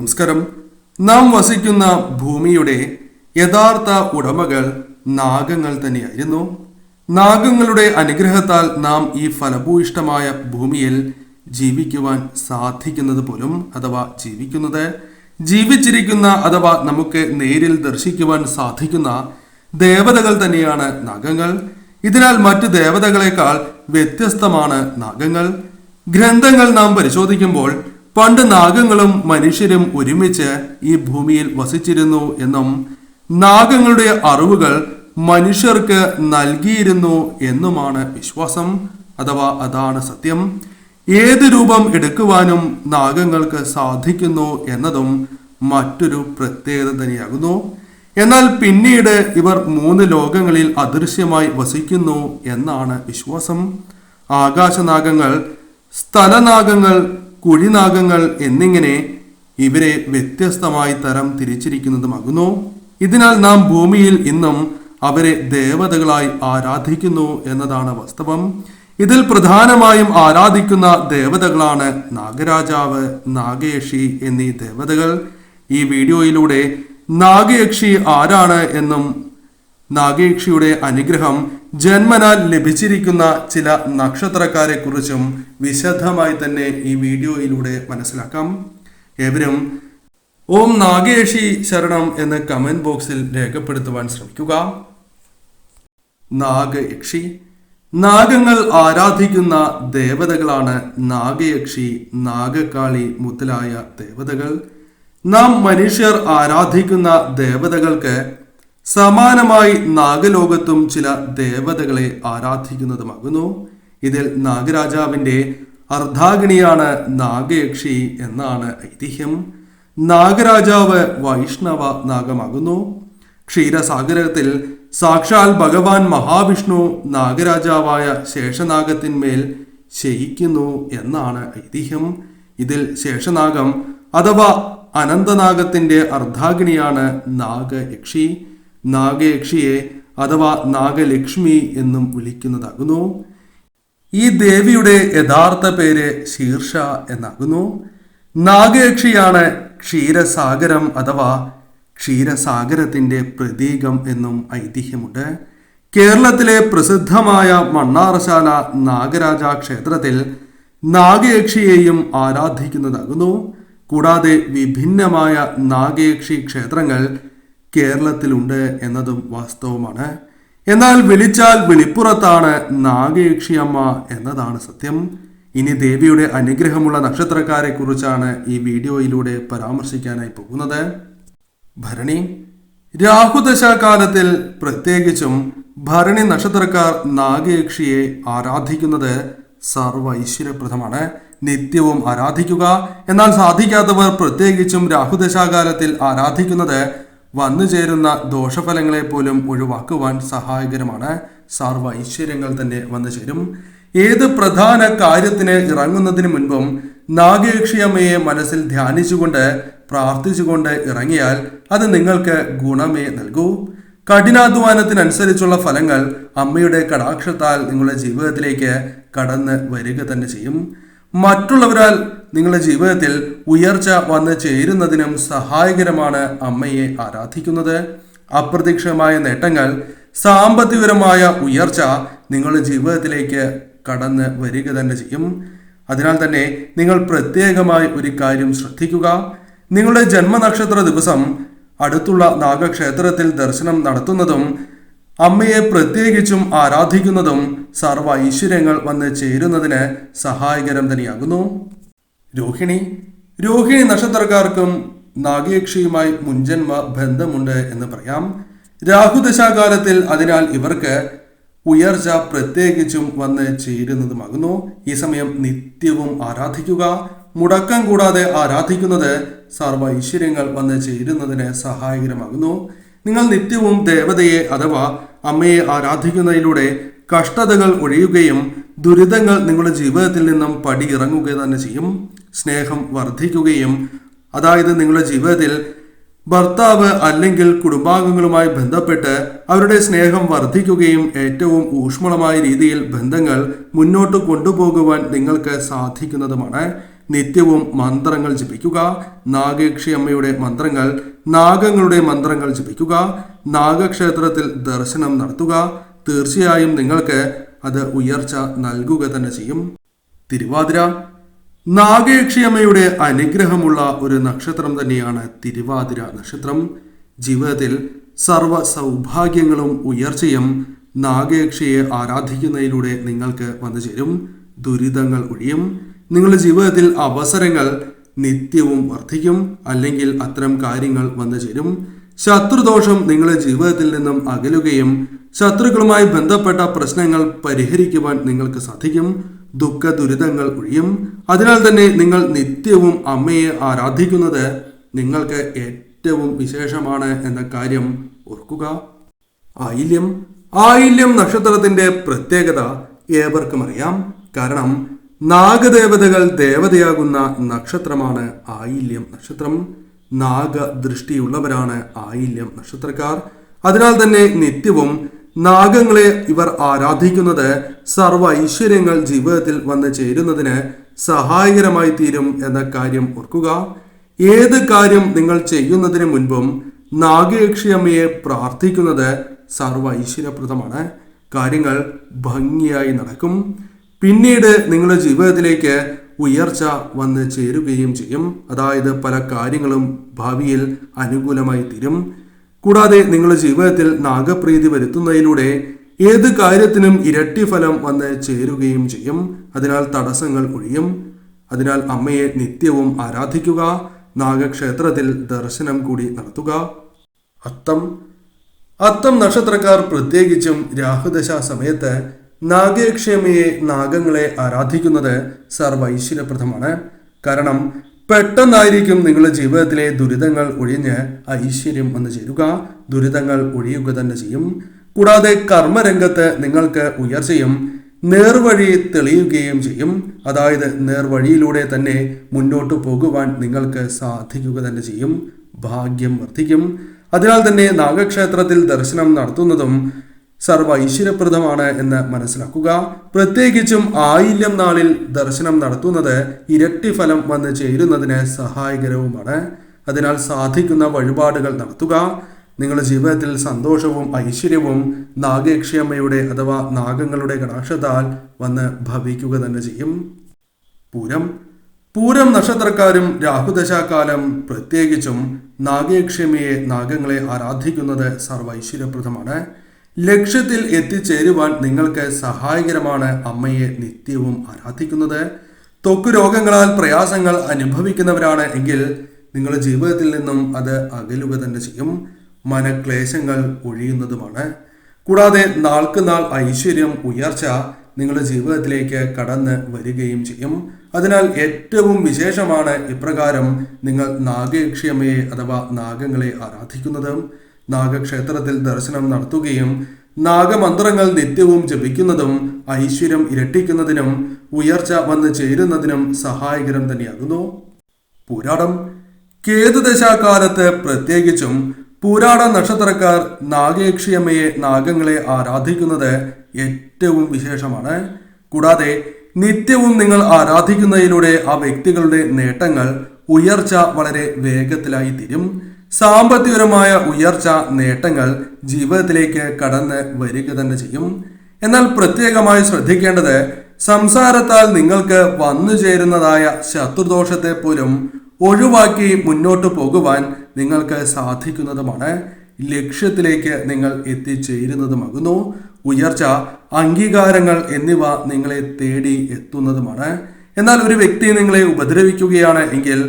നമസ്കാരം. നാം വസിക്കുന്ന ഭൂമിയുടെ യഥാർത്ഥ ഉടമകൾ നാഗങ്ങൾ തന്നെയായിരുന്നു. നാഗങ്ങളുടെ അനുഗ്രഹത്താൽ നാം ഈ ഫലഭൂയിഷ്ടമായ ഭൂമിയിൽ ജീവിക്കുവാൻ സാധിക്കുന്നത് പോലും അഥവാ ജീവിക്കുന്നത് ജീവിച്ചിരിക്കുന്ന അഥവാ നമുക്ക് നേരിൽ ദർശിക്കുവാൻ സാധിക്കുന്ന ദേവതകൾ തന്നെയാണ് നാഗങ്ങൾ. ഇതിനാൽ മറ്റു ദേവതകളെക്കാൾ വ്യത്യസ്തമാണ് നാഗങ്ങൾ. ഗ്രന്ഥങ്ങൾ നാം പരിശോധിക്കുമ്പോൾ പണ്ട് നാഗങ്ങളും മനുഷ്യരും ഒരുമിച്ച് ഈ ഭൂമിയിൽ വസിച്ചിരുന്നു എന്നും നാഗങ്ങളുടെ അറിവുകൾ മനുഷ്യർക്ക് നൽകിയിരുന്നു എന്നുമാണ് വിശ്വാസം. അഥവാ അതാണ് സത്യം. ഏത് രൂപം എടുക്കുവാനും നാഗങ്ങൾക്ക് സാധിക്കുന്നു എന്നതും മറ്റൊരു പ്രത്യേകത തന്നെയാകുന്നു. എന്നാൽ പിന്നീട് ഇവർ മൂന്ന് ലോകങ്ങളിൽ അദൃശ്യമായി വസിക്കുന്നു എന്നാണ് വിശ്വാസം. ആകാശനാഗങ്ങൾ സ്ഥലനാഗങ്ങൾ കുഴിനാഗങ്ങൾ എന്നിങ്ങനെ ഇവരെ വ്യത്യസ്തമായി തരം തിരിച്ചിരിക്കുന്നതുമാകുന്നു ഇതിനാൽ നാം ഭൂമിയിൽ ഇന്നും അവരെ ദേവതകളായി ആരാധിക്കുന്നു എന്നതാണ് വാസ്തവം. ഇതിൽ പ്രധാനമായും ആരാധിക്കുന്ന ദേവതകളാണ് നാഗരാജാവ് നാഗയക്ഷി എന്നീ ദേവതകൾ. ഈ വീഡിയോയിലൂടെ നാഗയക്ഷി ആരാണ് എന്നും നാഗയക്ഷിയുടെ അനുഗ്രഹം ജന്മനാൽ ലഭിച്ചിരിക്കുന്ന ചില നക്ഷത്രക്കാരെ കുറിച്ചും വിശദമായി തന്നെ ഈ വീഡിയോയിലൂടെ മനസ്സിലാക്കാം. ഏവരും ഓം നാഗേഷി ശരണം എന്ന് കമന്റ് ബോക്സിൽ രേഖപ്പെടുത്തുവാൻ ശ്രമിക്കുക. നാഗയക്ഷി നാഗങ്ങൾ ആരാധിക്കുന്ന ദേവതകളാണ് നാഗയക്ഷി നാഗക്കാളി മുതലായ ദേവതകൾ. നാം മനുഷ്യർ ആരാധിക്കുന്ന ദേവതകൾക്ക് സമാനമായി നാഗലോകത്തും ചില ദേവതകളെ ആരാധിക്കുന്നതുമാകുന്നു. ഇതിൽ നാഗരാജാവിന്റെ അർദ്ധാഗിണിയാണ് നാഗയക്ഷി എന്നാണ് ഐതിഹ്യം. നാഗരാജാവ് വൈഷ്ണവ നാഗമാകുന്നു. ക്ഷീരസാഗരത്തിൽ സാക്ഷാൽ ഭഗവാൻ മഹാവിഷ്ണു നാഗരാജാവായ ശേഷനാഗത്തിന്മേൽ ശയിക്കുന്നു എന്നാണ് ഐതിഹ്യം. ഇതിൽ ശേഷനാഗം അഥവാ അനന്തനാഗത്തിന്റെ അർദ്ധാഗിണിയാണ് നാഗയക്ഷി. നാഗയക്ഷിയെ അഥവാ നാഗലക്ഷ്മി എന്നും വിളിക്കുന്നതാകുന്നു. ഈ ദേവിയുടെ യഥാർത്ഥ പേര് ശീർഷ എന്നാകുന്നു. നാഗയക്ഷിയാണ് ക്ഷീരസാഗരം അഥവാ ക്ഷീരസാഗരത്തിന്റെ പ്രതീകം എന്നും ഐതിഹ്യമുണ്ട്. കേരളത്തിലെ പ്രസിദ്ധമായ മണ്ണാറശാല നാഗരാജ ക്ഷേത്രത്തിൽ നാഗയക്ഷിയെയും ആരാധിക്കുന്നതാകുന്നു. കൂടാതെ വിഭിന്നമായ നാഗയക്ഷി ക്ഷേത്രങ്ങൾ കേരളത്തിലുണ്ട് എന്നതും വാസ്തവമാണ്. എന്നാൽ വിളിച്ചാൽ വിളിപ്പുറത്താണ് നാഗയക്ഷിയമ്മ എന്നതാണ് സത്യം. ഇനി ദേവിയുടെ അനുഗ്രഹമുള്ള നക്ഷത്രക്കാരെ കുറിച്ചാണ് ഈ വീഡിയോയിലൂടെ പരാമർശിക്കാനായി പോകുന്നത്. ഭരണി രാഹുദശാകാലത്തിൽ പ്രത്യേകിച്ചും ഭരണി നക്ഷത്രക്കാർ നാഗയക്ഷിയെ ആരാധിക്കുന്നത് സർവ ഐശ്വര്യപ്രദമാണ് നിത്യവും ആരാധിക്കുക. എന്നാൽ സാധിക്കാത്തവർ പ്രത്യേകിച്ചും രാഹുദശാകാലത്തിൽ ആരാധിക്കുന്നത് വന്നു ചേരുന്ന ദോഷഫലങ്ങളെ പോലും ഒഴിവാക്കുവാൻ സഹായകരമാണ്. സർവ ഐശ്വര്യങ്ങൾ തന്നെ വന്നു ചേരും. ഏത് പ്രധാന കാര്യത്തിന് ഇറങ്ങുന്നതിന് മുൻപും നാഗയക്ഷിയമ്മയെ മനസ്സിൽ ധ്യാനിച്ചുകൊണ്ട് പ്രാർത്ഥിച്ചുകൊണ്ട് ഇറങ്ങിയാൽ അത് നിങ്ങൾക്ക് ഗുണമേ നൽകൂ. കഠിനാധ്വാനത്തിനനുസരിച്ചുള്ള ഫലങ്ങൾ അമ്മയുടെ കടാക്ഷത്താൽ നിങ്ങളുടെ ജീവിതത്തിലേക്ക് കടന്ന് വരിക തന്നെ ചെയ്യും. മറ്റുള്ളവരാൽ നിങ്ങളുടെ ജീവിതത്തിൽ ഉയർച്ച വന്ന് ചേരുന്നതിനും സഹായകരമാണ് അമ്മയെ ആരാധിക്കുന്നത്. അപ്രതീക്ഷിതമായ നേട്ടങ്ങൾ സാമ്പത്തികപരമായ ഉയർച്ച നിങ്ങളുടെ ജീവിതത്തിലേക്ക് കടന്ന് വരിക തന്നെ ചെയ്യും. അതിനാൽ തന്നെ നിങ്ങൾ പ്രത്യേകമായി ഒരു കാര്യം ശ്രദ്ധിക്കുക. നിങ്ങളുടെ ജന്മനക്ഷത്ര ദിവസം അടുത്തുള്ള നാഗക്ഷേത്രത്തിൽ ദർശനം നടത്തുന്നതും അമ്മയെ പ്രത്യേകിച്ചും ആരാധിക്കുന്നതും സർവ ഐശ്വര്യങ്ങൾ വന്ന് ചേരുന്നതിന് സഹായകരം തന്നെയാകുന്നു. രോഹിണി. രോഹിണി നക്ഷത്രക്കാർക്കും നാഗയക്ഷിയുമായി മുൻജന്മ ബന്ധമുണ്ട് എന്ന് പറയാം. രാഹുദശാകാലത്തിൽ അതിനാൽ ഇവർക്ക് ഉയർച്ച പ്രത്യേകിച്ചും വന്ന് ചേരുന്നതുമാകുന്നു. ഈ സമയം നിത്യവും ആരാധിക്കുക. മുടക്കം കൂടാതെ ആരാധിക്കുന്നത് സർവ ഐശ്വര്യങ്ങൾ വന്ന് ചേരുന്നതിന് സഹായകരമാകുന്നു. നിങ്ങൾ നിത്യവും ദേവതയെ അഥവാ അമ്മയെ ആരാധിക്കുന്നതിലൂടെ കഷ്ടതകൾ ഒഴിയുകയും ദുരിതങ്ങൾ നിങ്ങളുടെ ജീവിതത്തിൽ നിന്നും പടിയിറങ്ങുകയും തന്നെ ചെയ്യും. സ്നേഹം വർദ്ധിക്കുകയും അതായത് നിങ്ങളുടെ ജീവിതത്തിൽ ഭർത്താവ് അല്ലെങ്കിൽ കുടുംബാംഗങ്ങളുമായി ബന്ധപ്പെട്ട് അവരുടെ സ്നേഹം വർദ്ധിക്കുകയും ഏറ്റവും ഊഷ്മളമായ രീതിയിൽ ബന്ധങ്ങൾ മുന്നോട്ട് കൊണ്ടുപോകുവാൻ നിങ്ങൾക്ക് സാധിക്കുന്നതുമാണ്. നിത്യവും മന്ത്രങ്ങൾ ജപിക്കുക. നാഗേക്ഷി അമ്മയുടെ മന്ത്രങ്ങൾ നാഗങ്ങളുടെ മന്ത്രങ്ങൾ ജപിക്കുക. നാഗക്ഷേത്രത്തിൽ ദർശനം നടത്തുക. തീർച്ചയായും നിങ്ങൾക്ക് അത് ഉയർച്ച നൽകുക തന്നെ ചെയ്യും. തിരുവാതിര നാഗേക്ഷിയമ്മയുടെ അനുഗ്രഹമുള്ള ഒരു നക്ഷത്രം തന്നെയാണ് തിരുവാതിര നക്ഷത്രം. ജീവിതത്തിൽ സർവ സൗഭാഗ്യങ്ങളും ഉയർച്ചയും നാഗേക്ഷിയെ ആരാധിക്കുന്നതിലൂടെ നിങ്ങൾക്ക് വന്നു ചേരും. ദുരിതങ്ങൾ ഒഴിയും. നിങ്ങളുടെ ജീവിതത്തിൽ അവസരങ്ങൾ നിത്യവും വർദ്ധിക്കും. അല്ലെങ്കിൽ അത്തരം കാര്യങ്ങൾ വന്നു ചേരും. ശത്രുദോഷം നിങ്ങളുടെ ജീവിതത്തിൽ നിന്നും അകലുകയും ശത്രുക്കളുമായി ബന്ധപ്പെട്ട പ്രശ്നങ്ങൾ പരിഹരിക്കുവാൻ നിങ്ങൾക്ക് സാധിക്കും. ദുഃഖ ദുരിതങ്ങൾ ഒഴിയും. അതിനാൽ തന്നെ നിങ്ങൾ നിത്യവും അമ്മയെ ആരാധിക്കുന്നത് നിങ്ങൾക്ക് ഏറ്റവും വിശേഷമാണ് എന്ന കാര്യം ഓർക്കുക. ആയില്യം. ആയില്യം നക്ഷത്രത്തിന്റെ പ്രത്യേകത ഏവർക്കും അറിയാം. കാരണം നാഗദേവതകൾ ദേവതയാകുന്ന നക്ഷത്രമാണ് ആയില്യം നക്ഷത്രം. നാഗദൃഷ്ടിയുള്ളവരാണ് ആയില്യം നക്ഷത്രക്കാർ. അതിനാൽ തന്നെ നിത്യവും നാഗങ്ങളെ ഇവർ ആരാധിക്കുന്നത് സർവ ഐശ്വര്യങ്ങൾ ജീവിതത്തിൽ വന്നു ചേരുന്നതിന് സഹായകരമായി തീരും എന്ന കാര്യം ഓർക്കുക. ഏത് കാര്യം നിങ്ങൾ ചെയ്യുന്നതിന് മുൻപും നാഗയക്ഷിയമ്മയെ പ്രാർത്ഥിക്കുന്നത് സർവ ഐശ്വര്യപ്രദമാണ്. കാര്യങ്ങൾ ഭംഗിയായി നടക്കും. പിന്നീട് നിങ്ങളുടെ ജീവിതത്തിലേക്ക് ഉയർച്ച വന്ന് ചേരുകയും ചെയ്യും. അതായത് പല കാര്യങ്ങളും ഭാവിയിൽ അനുകൂലമായി തീരും. കൂടാതെ നിങ്ങളുടെ ജീവിതത്തിൽ നാഗപ്രീതി വരുത്തുന്നതിലൂടെ ഏത് കാര്യത്തിനും ഇരട്ടി ഫലം വന്ന് ചേരുകയും ചെയ്യും. അതിനാൽ തടസ്സങ്ങൾ ഒഴിയും. അതിനാൽ അമ്മയെ നിത്യവും ആരാധിക്കുക. നാഗക്ഷേത്രത്തിൽ ദർശനം കൂടി നടത്തുക. അത്തം. അത്തം നക്ഷത്രക്കാർ പ്രത്യേകിച്ചും രാഹുദശ സമയത്ത് നാഗേക്ഷമയെ നാഗങ്ങളെ ആരാധിക്കുന്നത് സർവൈശ്വര്യപ്രദമാണ്. കാരണം പെട്ടെന്നായിരിക്കും നിങ്ങളുടെ ജീവിതത്തിലെ ദുരിതങ്ങൾ ഒഴിഞ്ഞ് ഐശ്വര്യം വന്നു ചേരുക. ദുരിതങ്ങൾ ഒഴിയുക തന്നെ ചെയ്യും. കൂടാതെ കർമ്മരംഗത്ത് നിങ്ങൾക്ക് ഉയർച്ചയും നേർവഴി തെളിയുകയും ചെയ്യും. അതായത് നേർവഴിയിലൂടെ തന്നെ മുന്നോട്ട് പോകുവാൻ നിങ്ങൾക്ക് സാധിക്കുക തന്നെ ചെയ്യും. ഭാഗ്യം വർദ്ധിക്കും. അതിനാൽ തന്നെ നാഗക്ഷേത്രത്തിൽ ദർശനം നടത്തുന്നതും സർവ ഐശ്വര്യപ്രദമാണ് എന്ന് മനസ്സിലാക്കുക. പ്രത്യേകിച്ചും ആയില്യം നാളിൽ ദർശനം നടത്തുന്നത് ഇരട്ടി ഫലം വന്ന് ചേരുന്നതിന് സഹായകരവുമാണ്. അതിനാൽ സാധിക്കുന്ന വഴിപാടുകൾ നടത്തുക. നിങ്ങളുടെ ജീവിതത്തിൽ സന്തോഷവും ഐശ്വര്യവും നാഗേക്ഷിയമ്മയുടെ അഥവാ നാഗങ്ങളുടെ കടാക്ഷത്താൽ വന്ന് ഭവിക്കുക തന്നെ ചെയ്യും. പൂരം. പൂരം നക്ഷത്രക്കാരും രാഹുദശാകാലം പ്രത്യേകിച്ചും നാഗേക്ഷമിയെ നാഗങ്ങളെ ആരാധിക്കുന്നത് സർവൈശ്വര്യപ്രദമാണ്. ലക്ഷ്യത്തിൽ എത്തിച്ചേരുവാൻ നിങ്ങൾക്ക് സഹായകരമാണ് അമ്മയെ നിത്യവും ആരാധിക്കുന്നത്. ത്വക്ക് രോഗങ്ങളാൽ പ്രയാസങ്ങൾ അനുഭവിക്കുന്നവരാണ് എങ്കിൽ നിങ്ങളുടെ ജീവിതത്തിൽ നിന്നും അത് അകലുക തന്നെ ചെയ്യും. മനക്ലേശങ്ങൾ ഒഴിയുന്നതുമാണ്. കൂടാതെ നാൾക്ക് നാൾ ഐശ്വര്യം ഉയർച്ച നിങ്ങളുടെ ജീവിതത്തിലേക്ക് കടന്ന് വരികയും ചെയ്യും. അതിനാൽ ഏറ്റവും വിശേഷമാണ് ഇപ്രകാരം നിങ്ങൾ നാഗയക്ഷിയമ്മയെ അഥവാ നാഗങ്ങളെ ആരാധിക്കുന്നതും. നാഗക്ഷേത്രത്തിൽ ദർശനം നടത്തുകയും നാഗമന്ത്രങ്ങൾ നിത്യവും ജപിക്കുന്നതും ഐശ്വര്യം ഇരട്ടിക്കുന്നതിനും ഉയർച്ച വന്ന് ചേരുന്നതിനും സഹായകരം തന്നെയാകുന്നു. പൂരാടം കേതുദശാകാലത്ത് പ്രത്യേകിച്ചും പുരാട നക്ഷത്രക്കാർ നാഗേക്ഷിയമ്മയെ നാഗങ്ങളെ ആരാധിക്കുന്നത് ഏറ്റവും വിശേഷമാണ്. കൂടാതെ നിത്യവും നിങ്ങൾ ആരാധിക്കുന്നതിലൂടെ ആ വ്യക്തികളുടെ നേട്ടങ്ങൾ ഉയർച്ച വളരെ വേഗത്തിലായി തീരും. സാമ്പത്തികപരമായ ഉയർച്ച നേട്ടങ്ങൾ ജീവിതത്തിലേക്ക് കടന്ന് വരിക തന്നെ ചെയ്യും. എന്നാൽ പ്രത്യേകമായി ശ്രദ്ധിക്കേണ്ടത് സംസാരത്താൽ നിങ്ങൾക്ക് വന്നു ചേരുന്നതായ ശത്രുദോഷത്തെ പോലും ഒഴിവാക്കി മുന്നോട്ട് പോകുവാൻ നിങ്ങൾക്ക് സാധിക്കുന്നതുമാണ്. ലക്ഷ്യത്തിലേക്ക് നിങ്ങൾ എത്തിച്ചേരുന്നതുമാകുന്നു. ഉയർച്ച അംഗീകാരങ്ങൾ എന്നിവ നിങ്ങളെ തേടി എത്തുന്നതുമാണ്. എന്നാൽ ഒരു വ്യക്തി നിങ്ങളെ ഉപദ്രവിക്കുകയാണ് എങ്കിൽ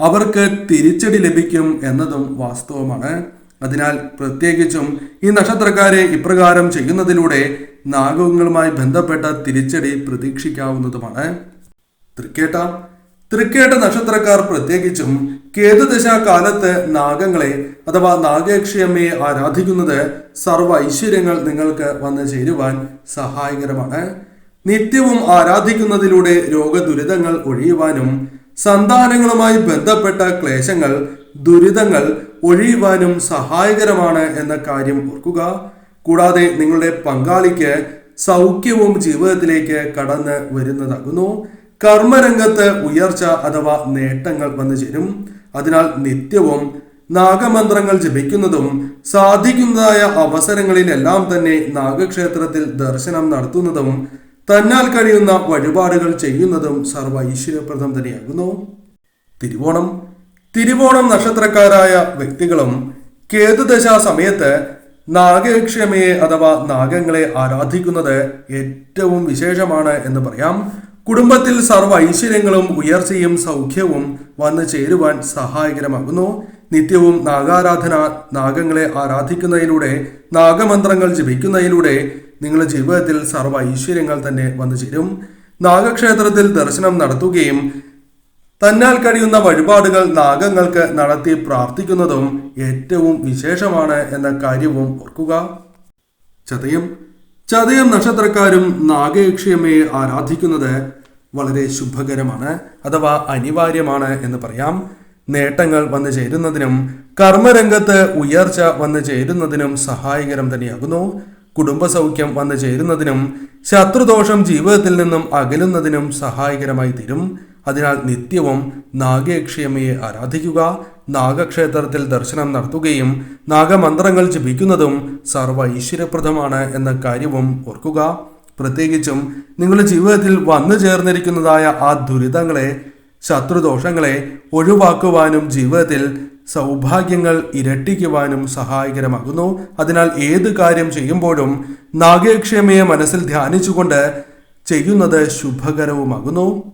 അവർക്ക് തിരിച്ചടി ലഭിക്കും എന്നതും വാസ്തവമാണ്. അതിനാൽ പ്രത്യേകിച്ചും ഈ നക്ഷത്രക്കാരെ ഇപ്രകാരം ചെയ്യുന്നതിലൂടെ നാഗങ്ങളുമായി ബന്ധപ്പെട്ട തിരിച്ചടി പ്രതീക്ഷിക്കാവുന്നതുമാണ്. തൃക്കേട്ട. തൃക്കേട്ട നക്ഷത്രക്കാർ പ്രത്യേകിച്ചും കേതുദശ കാലത്ത് നാഗങ്ങളെ അഥവാ നാഗയക്ഷിയമ്മയെ ആരാധിക്കുന്നത് സർവ ഐശ്വര്യങ്ങൾ നിങ്ങൾക്ക് വന്നു ചേരുവാൻ സഹായകരമാണ്. നിത്യവും ആരാധിക്കുന്നതിലൂടെ രോഗദുരിതങ്ങൾ ഒഴിയുവാനും സന്താനങ്ങളുമായി ബന്ധപ്പെട്ട ക്ലേശങ്ങൾ ദുരിതങ്ങൾ ഒഴിയുവാനും സഹായകരമാണ് എന്ന കാര്യം ഓർക്കുക. കൂടാതെ നിങ്ങളുടെ പങ്കാളിക്ക് സൗഖ്യവും ജീവിതത്തിലേക്ക് കടന്ന് വരുന്നതാകുന്നു. കർമ്മരംഗത്ത് ഉയർച്ച അഥവാ നേട്ടങ്ങൾ വന്നു ചേരും. അതിനാൽ നിത്യവും നാഗമന്ത്രങ്ങൾ ജപിക്കുന്നതും സാധിക്കുന്നതായ അവസരങ്ങളിലെല്ലാം തന്നെ നാഗക്ഷേത്രത്തിൽ ദർശനം നടത്തുന്നതും തന്നാൽ കഴിയുന്ന വഴിപാടുകൾ ചെയ്യുന്നതും സർവ ഐശ്വര്യപ്രദം തന്നെയാകുന്നു. തിരുവോണം. തിരുവോണം നക്ഷത്രക്കാരായ വ്യക്തികളും കേതുദശ സമയത്ത് നാഗക്ഷമയെ അഥവാ നാഗങ്ങളെ ആരാധിക്കുന്നത് ഏറ്റവും വിശേഷമാണ് എന്ന് പറയാം. കുടുംബത്തിൽ സർവ ഐശ്വര്യങ്ങളും ഉയർച്ചയും സൗഖ്യവും വന്നു ചേരുവാൻ സഹായകരമാകുന്നു. നിത്യവും നാഗാരാധന നാഗങ്ങളെ ആരാധിക്കുന്നതിലൂടെ നാഗമന്ത്രങ്ങൾ ജപിക്കുന്നതിലൂടെ നിങ്ങളുടെ ജീവിതത്തിൽ സർവ ഐശ്വര്യങ്ങൾ തന്നെ വന്നു ചേരും. നാഗക്ഷേത്രത്തിൽ ദർശനം നടത്തുകയും തന്നാൽ കഴിയുന്ന വഴിപാടുകൾ നാഗങ്ങൾക്ക് നടത്തി പ്രാർത്ഥിക്കുന്നതും ഏറ്റവും വിശേഷമാണ് എന്ന കാര്യവും ഓർക്കുക. ചതയം. ചതയം നക്ഷത്രക്കാരും നാഗയക്ഷിയമ്മയെ ആരാധിക്കുന്നത് വളരെ ശുഭകരമാണ് അഥവാ അനിവാര്യമാണ് എന്ന് പറയാം. നേട്ടങ്ങൾ വന്നു ചേരുന്നതിനും കർമ്മരംഗത്ത് ഉയർച്ച വന്നു ചേരുന്നതിനും സഹായകരം തന്നെയാകുന്നു. കുടുംബസൗഖ്യം വന്നു ചേരുന്നതിനും ശത്രുദോഷം ജീവിതത്തിൽ നിന്നും അകലുന്നതിനും സഹായകരമായി തീരും. അതിനാൽ നിത്യവും നാഗയക്ഷിയമ്മയെ ആരാധിക്കുക നാഗക്ഷേത്രത്തിൽ ദർശനം നടത്തുകയും നാഗമന്ത്രങ്ങൾ ജപിക്കുന്നതും സർവ ഐശ്വര്യപ്രദമാണ് എന്ന കാര്യവും ഓർക്കുക. പ്രത്യേകിച്ചും നിങ്ങളുടെ ജീവിതത്തിൽ വന്നു ചേർന്നിരിക്കുന്നതായ ആ ദുരിതങ്ങളെ ശത്രുദോഷങ്ങളെ ഒഴിവാക്കുവാനും ജീവിതത്തിൽ സൗഭാഗ്യങ്ങൾ ഇരട്ടിക്കുവാനും സഹായകരമാകുന്നു. അതിനാൽ ഏത് കാര്യം ചെയ്യുമ്പോഴും നാഗേക്ഷമയെ മനസ്സിൽ ധ്യാനിച്ചുകൊണ്ട് ചെയ്യുന്നത് ശുഭകരവുമാകുന്നു.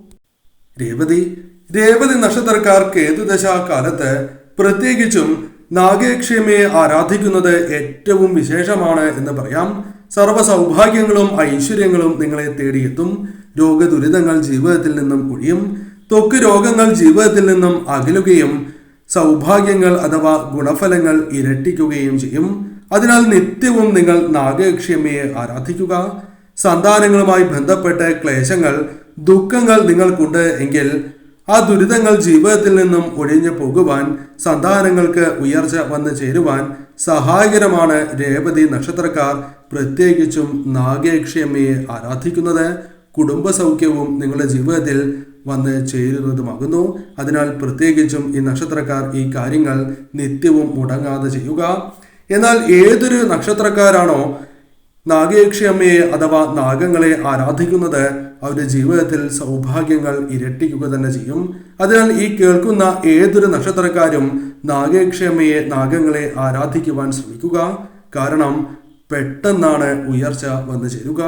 രേവതി രേവതി നക്ഷത്രക്കാർക്ക് ഏതു കാലത്ത് പ്രത്യേകിച്ചും നാഗേക്ഷമയെ ആരാധിക്കുന്നത് ഏറ്റവും വിശേഷമാണ് എന്ന് പറയാം. സർവ സൗഭാഗ്യങ്ങളും ഐശ്വര്യങ്ങളും നിങ്ങളെ തേടിയെത്തും. രോഗദുരിതങ്ങൾ ജീവിതത്തിൽ നിന്നും ഒഴിയും. ത്വക്ക് രോഗങ്ങൾ ജീവിതത്തിൽ നിന്നും അകലുകയും സൗഭാഗ്യങ്ങൾ അഥവാ ഗുണഫലങ്ങൾ ഇരട്ടിക്കുകയും ചെയ്യും. അതിനാൽ നിത്യവും നിങ്ങൾ നാഗയക്ഷിയമ്മയെ ആരാധിക്കുക. സന്താനങ്ങളുമായി ബന്ധപ്പെട്ട ക്ലേശങ്ങൾ ദുഃഖങ്ങൾ നിങ്ങൾക്കുണ്ട് എങ്കിൽ ആ ദുരിതങ്ങൾ ജീവിതത്തിൽ നിന്നും ഒഴിഞ്ഞു പോകുവാൻ സന്താനങ്ങൾക്ക് ഉയർച്ച വന്നു ചേരുവാൻ സഹായകരമാണ് രേവതി നക്ഷത്രക്കാർ പ്രത്യേകിച്ചും നാഗയക്ഷിയമ്മയെ ആരാധിക്കുന്നത്. കുടുംബസൗഖ്യവും നിങ്ങളുടെ ജീവിതത്തിൽ വന്ന് ചേരുന്നതുമാകുന്നു. അതിനാൽ പ്രത്യേകിച്ചും ഈ നക്ഷത്രക്കാർ ഈ കാര്യങ്ങൾ നിത്യവും മുടങ്ങാതെ ചെയ്യുക. എന്നാൽ ഏതൊരു നക്ഷത്രക്കാരാണോ നാഗയക്ഷിയമ്മയെ അഥവാ നാഗങ്ങളെ ആരാധിക്കുന്നത് അവരുടെ ജീവിതത്തിൽ സൗഭാഗ്യങ്ങൾ ഇരട്ടിക്കുക തന്നെ ചെയ്യും. അതിനാൽ ഈ കേൾക്കുന്ന ഏതൊരു നക്ഷത്രക്കാരും നാഗയക്ഷിയമ്മയെ നാഗങ്ങളെ ആരാധിക്കുവാൻ ശ്രമിക്കുക. കാരണം പെട്ടെന്നാണ് ഉയർച്ച വന്നു ചേരുക.